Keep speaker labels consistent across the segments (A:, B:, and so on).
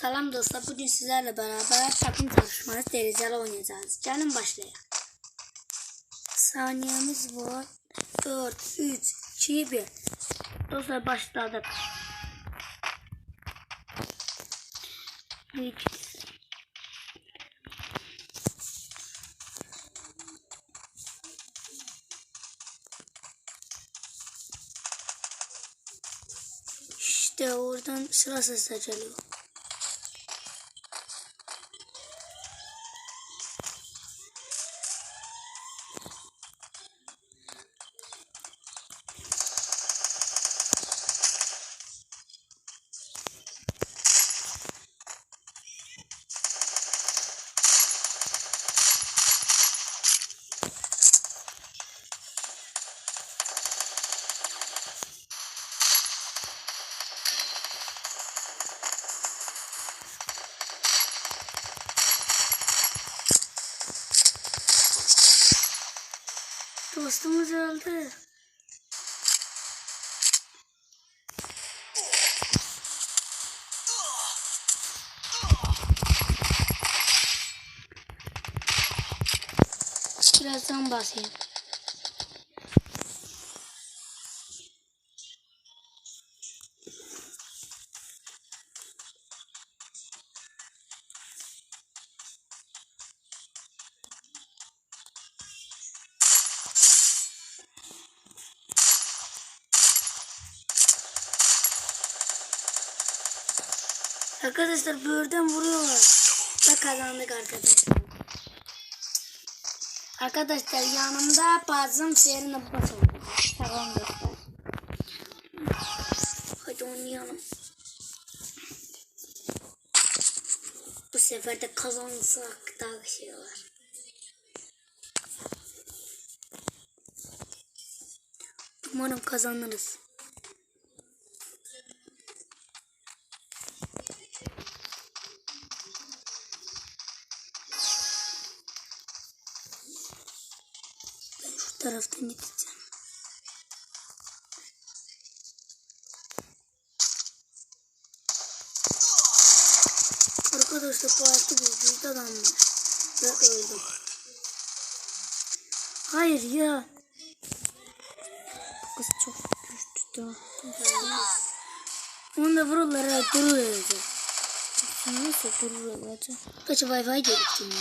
A: Salam dostlar. Bugün sizlerle beraber takım çalışması dereceli oynayacağız. Gelin başlayalım. Saniyemiz var. 4, 3, 2, 1. Dostlar başladık. Üç. İşte oradan sıra sesler geliyor. Dostumuz öldü. Birazdan basayım. Arkadaşlar böğürden vuruyorlar. Ve kazandık arkadaşlar. Arkadaşlar yanımda bazım serin abbas oldu. Tamam dostlar. Hadi oynayalım. Bu sefer de kazanırsak daha şey var. Umarım kazanırız. Taraftan gideceğim. Arkadaşlar parti bir adam var. Ve öldüm. Hayır ya. Kız çok güçlü da. Onu da vururlar duruyor. Nasıl duruyor? Kaç wifi geliştim ya.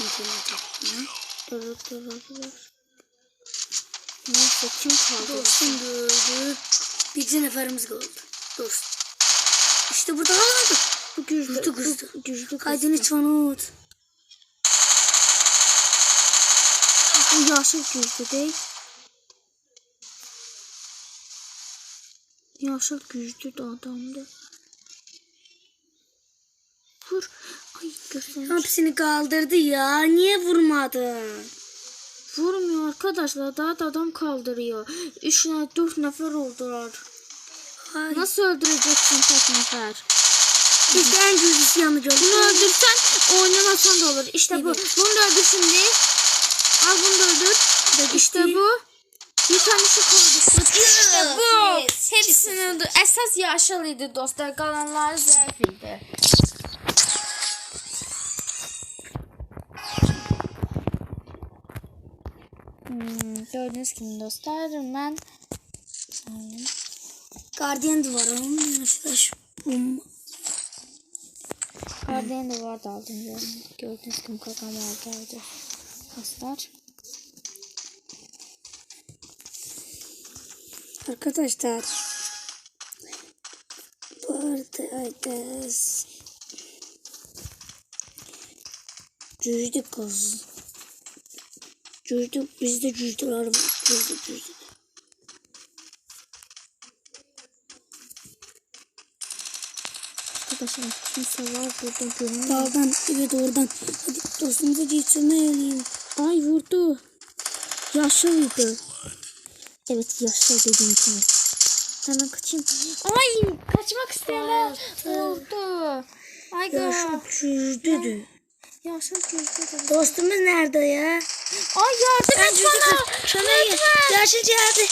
A: İnternete. Hı? Dur dur dur dur. Neyse kim kaldı? Dostum öldü. Bir neferimiz kaldı. Dost. İşte burada kaldı. Bu güçlü kızdı. Güçlü Kaydın lütfen unut. Bu yaşlı güçlü değil. Yaşlı güçlü de adamdı. Vur. Ay göstermiş. Hepsini kaldırdı ya. Niye vurmadın? Vurmuyor arkadaşlar. Daha da adam kaldırıyor. Üç tane dört nefer oldular. Nasıl öldüreceksin tek nefer? İşte en güçlüsü yanacak. Bunu öldürsen oynamasan da olur. İşte bu. Bunu da öldür şimdi. Al bunu da öldür. İşte bu. Bir tanesi kaldı. İşte bu.
B: Hepsini öldü. Əsas yaşıl idi dostlar. Qalanları zəif gördüğünüz gibi dostlar ben
A: Guardian duvarı yanışta şu bomba.
B: Guardian da vardı aldım. Gördüğünüz gibi kakam oradaydı. Dostlar.
A: Arkadaşlar. Buradayız. Cüzdü kız. Cüzdü bizde cüzdüler var. Cüzdü cüzdü.
B: Arkadaşlar kimse var burada görünmüyor.
A: Dağdan evet oradan. Hadi dostumuza geçirmeyelim.
B: Ay vurdu. Yaşlıydı. Evet yaşlı dediğim gibi. Hemen kaçayım. Ay kaçmak isteyenler vurdu. Ay
A: Yaşlı
B: gör.
A: cüzdüdü.
B: Yaşlı gözlü.
A: Dostumuz nerede ya?
B: Ay yardım et bana.
A: Sana yaşlı geldi.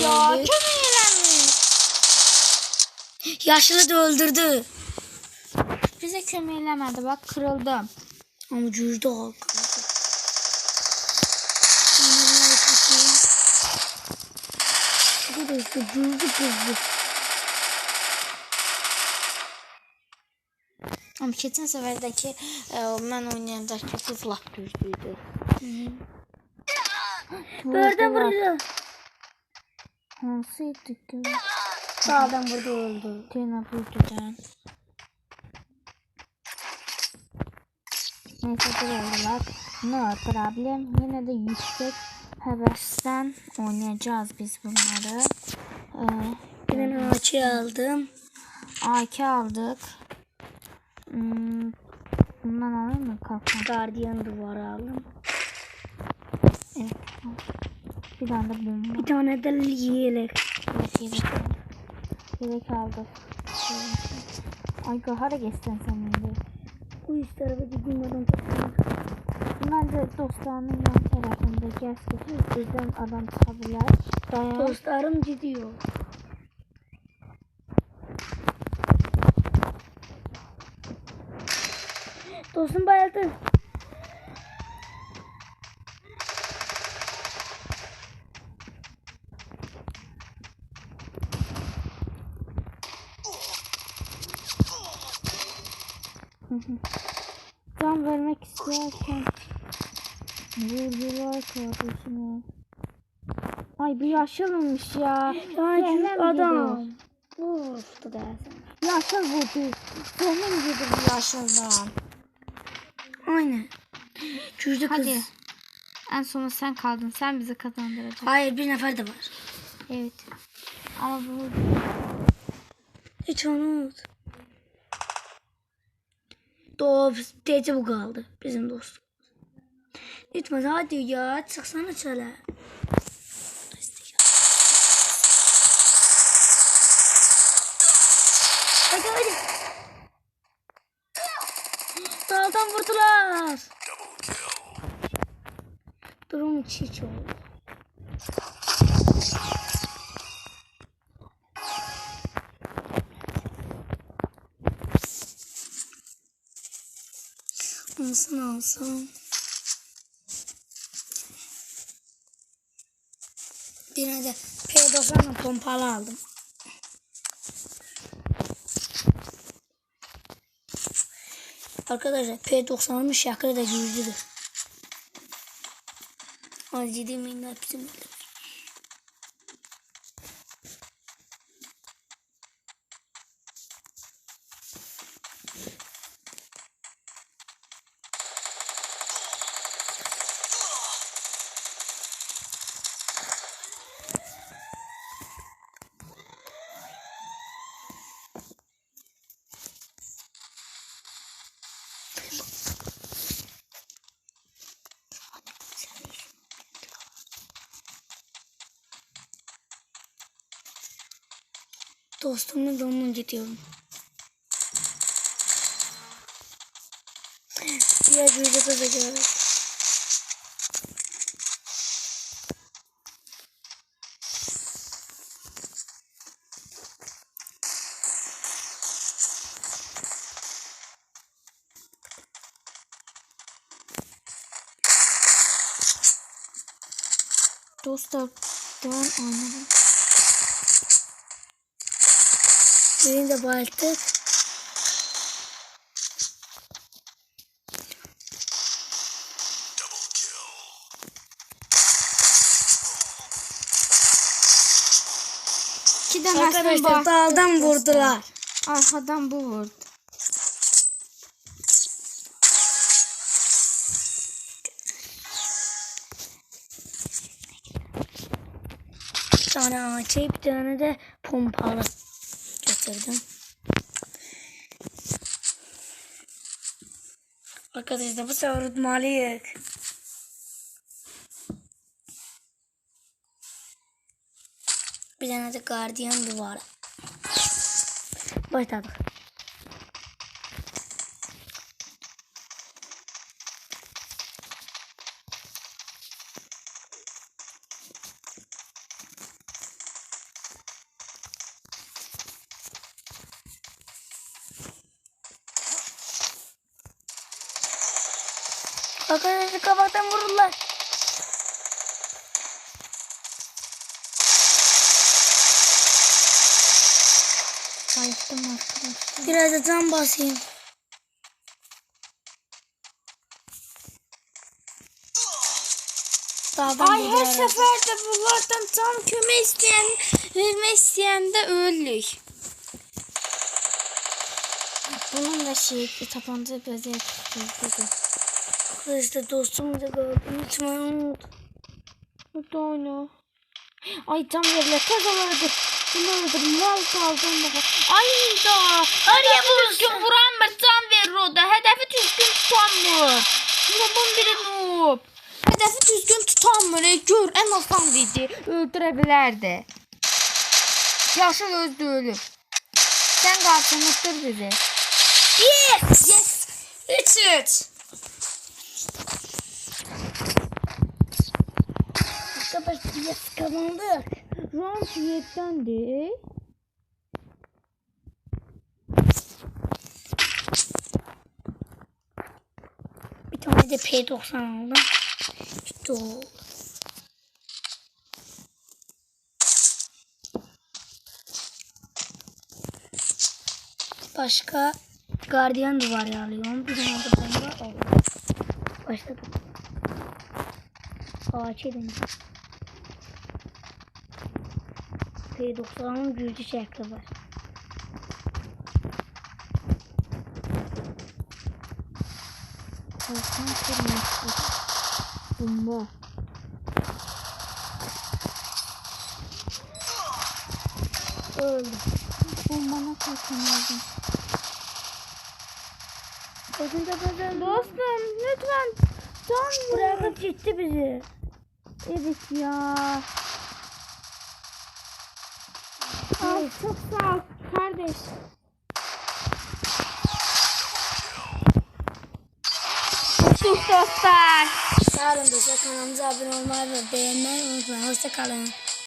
B: Ya çok eğlenmiş.
A: Yaşlı da öldürdü.
B: Bize kömək eləmədi. Bak kırıldım.
A: Ama cüzdü o. Arkadaşlar cüzdü kızdı.
B: Ama keçən səfərdəki e, mən oynayandakı qız lap düzdüydü.
A: Gördüm burada.
B: Hansıydı ki?
A: Sağdan burada öldü.
B: Tina Burcu'dan. Neyse oldular. No problem. Yine de yüksek hevesten oynayacağız biz bunları. Ee,
A: tane ağaçı aldım.
B: AK aldık. Hmm, bundan alayım mı kalkan?
A: Gardiyan duvarı aldım.
B: Evet. Bir tane de bomba.
A: Bir tane de yelek.
B: Evet, yelek. Yelek aldık. Ay Gahara geçsen sen şimdi.
A: Bu üst adam toplayayım.
B: Ben de dostlarının yan tarafında gerçi bizden adam çıkabilir. Dayan.
A: Dostlarım gidiyor. Dostum bayıldı.
B: Can vermek isterken vurdular kardeşime. Ay bu yaşılmış ya.
A: Ya
B: Zehnem
A: çocuk adam. Vurdu dersin.
B: Yaşıl vurdu. Senin gibi bu yaşıldan.
A: Aynen. Çocuk kız.
B: Hadi. En sona sen kaldın. Sen bizi kazandıracaksın.
A: Hayır bir nefer de var.
B: Evet. Ama bu
A: Hiç unut. Dost teyze bu kaldı. Bizim dostumuz. Lütfen hadi ya çıksana çöle. Durum hiç oldu. Nasıl alsam? Bir de P90'la pompalı aldım. Arkadaşlar P90'ın şakırı da yüzdüdür. Miyim hepsi mi? Dostumla donla gidiyorum. Diğer bir de kızacağız.
B: dostlardan oynadım.
A: Birini de bayılttık.
B: İki de
A: Arkadaşlar dağdan vurdular.
B: Arkadan bu vurdu.
A: Bir tane ağaçı bir tane de pompalı getirdim. Arkadaşlar bu sefer unutmalıyız. Bir tane de gardiyan duvarı. Başladık. Arkadaşlar kabaktan vururlar.
B: Bayıldım arkadaşlar.
A: Biraz da can basayım. Dağdan
B: Ay her
A: herhalde.
B: sefer de bunlardan can köme isteyen, vermek isteyen de ölük. Bunun da şey tapanca biraz yakışıklı.
A: Arkadaşlar dostum da gördüm. Lütfen unut.
B: Mutlu oyna. Ay tam yerle kazanırdı. Bunlardır mal kaldım baba. Ay da. Oraya vursun vuran mı tam verir o da. Hedefi düzgün tutan mı? Noob'un biri noob. Hedefi düzgün tutan mı? Gör en aslan dedi. Öldürebilirdi. Yaşın öldü ölür. Sen kalsın mutlu bizi.
A: Yes!
B: Yes! 3-3.
A: kadar diye sıkamadık.
B: Round 7'dendi.
A: Bir tane de P90 aldım. İşte o. Başka gardiyan duvarı alıyorum. Bir tane de bomba alıyorum. Başladım. Ağaç şey edin. P90'ın gücü şekli var.
B: Kalkan kırmızı. Bomba.
A: Öldü.
B: Bombana kalkan aldım.
A: Gözünde gözünde.
B: Dostum lütfen can.
A: Bırakıp gitti bizi.
B: Evet ya. Ay çok sağ ol kardeş. Sus dostlar.
A: Sağ olun dostlar kanalımıza abone olmayı ve beğenmeyi unutmayın. Hoşçakalın.